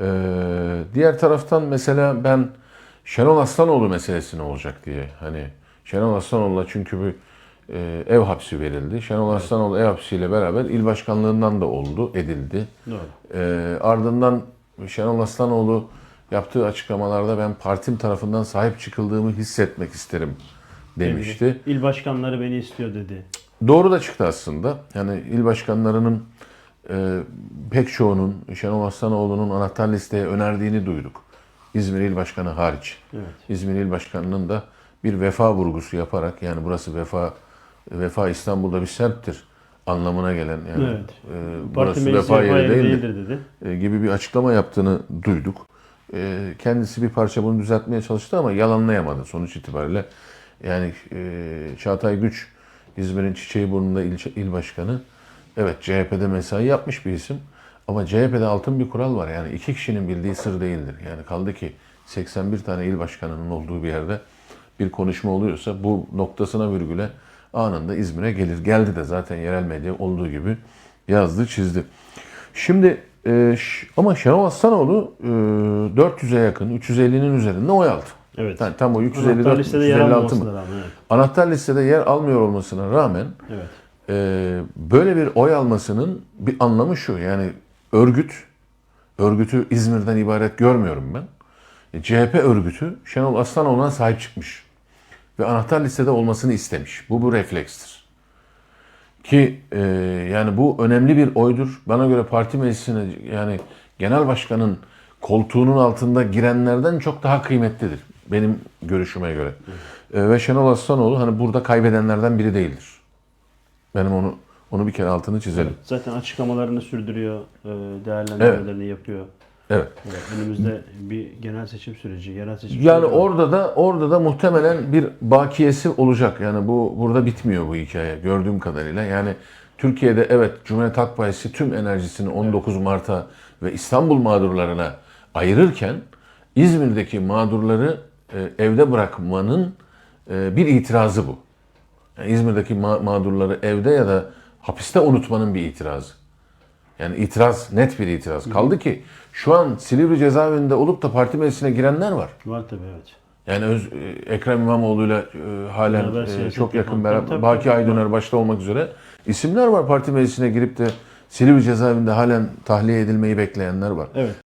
Ee, diğer taraftan mesela ben Şenol Aslanoğlu meselesi ne olacak diye hani Şenol Aslanoğlu'na çünkü bir e, ev hapsi verildi. Şenol Aslanoğlu ev hapsiyle beraber il başkanlığından da oldu, edildi. Doğru. Ee, ardından Şenol Aslanoğlu yaptığı açıklamalarda ben partim tarafından sahip çıkıldığımı hissetmek isterim demişti. İl başkanları beni istiyor dedi. Doğru da çıktı aslında. Yani il başkanlarının e, pek çoğunun Şenol Aslanoğlu'nun anahtar listeye önerdiğini duyduk. İzmir İl Başkanı hariç. Evet. İzmir İl Başkanı'nın da bir vefa vurgusu yaparak yani burası vefa vefa İstanbul'da bir semttir anlamına gelen yani Evet. e, burası vefa yeri değildir değildir dedi. e, gibi bir açıklama yaptığını duyduk. E, Kendisi bir parça bunu düzeltmeye çalıştı ama yalanlayamadı sonuç itibariyle. Yani e, Çağatay Güç, İzmir'in Çiçeğiburnu'nda il, il başkanı. Evet CHP'de mesai yapmış bir isim. Ama CHP'de altın bir kural var. Yani iki kişinin bildiği sır değildir. Yani kaldı ki 81 tane il başkanının olduğu bir yerde bir konuşma oluyorsa bu noktasına virgüle anında İzmir'e gelir. Geldi de zaten yerel medya olduğu gibi yazdı, çizdi. Şimdi e, ama Şenol Aslanoğlu e, 400'e yakın, 350'nin üzerinde oy aldı. Evet. Yani tam o Anahtar 354, listede yer 356 almamasına mı? rağmen. Evet. Anahtar listede yer almıyor olmasına rağmen evet. E, böyle bir oy almasının bir anlamı şu. Yani örgüt, örgütü İzmir'den ibaret görmüyorum ben. E, CHP örgütü Şenol Aslanoğlu'na sahip çıkmış. Ve anahtar listede olmasını istemiş. Bu bu reflekstir. Ki e, yani bu önemli bir oydur. Bana göre parti meclisine yani genel başkanın koltuğunun altında girenlerden çok daha kıymetlidir. Benim görüşüme göre. E, ve Şenol Aslanoğlu hani burada kaybedenlerden biri değildir. Benim onu onu bir kere altını çizelim. Zaten açıklamalarını sürdürüyor, e, değerlendirmelerini yapıyor. Evet. Evet, Önümüzde bir genel seçim süreci, yerel seçim Yani süreci orada da orada da muhtemelen bir bakiyesi olacak. Yani bu burada bitmiyor bu hikaye gördüğüm kadarıyla. Yani Türkiye'de evet Cumhuriyet Halk Partisi tüm enerjisini 19 Mart'a ve İstanbul mağdurlarına ayırırken İzmir'deki mağdurları e, evde bırakmanın e, bir itirazı bu. Yani İzmir'deki ma- mağdurları evde ya da hapiste unutmanın bir itirazı. Yani itiraz, net bir itiraz. Kaldı ki şu an Silivri cezaevinde olup da parti meclisine girenler var. Var tabii evet. Yani Öz, e, Ekrem İmamoğlu'yla e, halen Beraber e, siyaset çok yakın yapan, beraber, tabii, Baki tabii. Aydöner başta olmak üzere isimler var parti meclisine girip de Silivri cezaevinde halen tahliye edilmeyi bekleyenler var. Evet.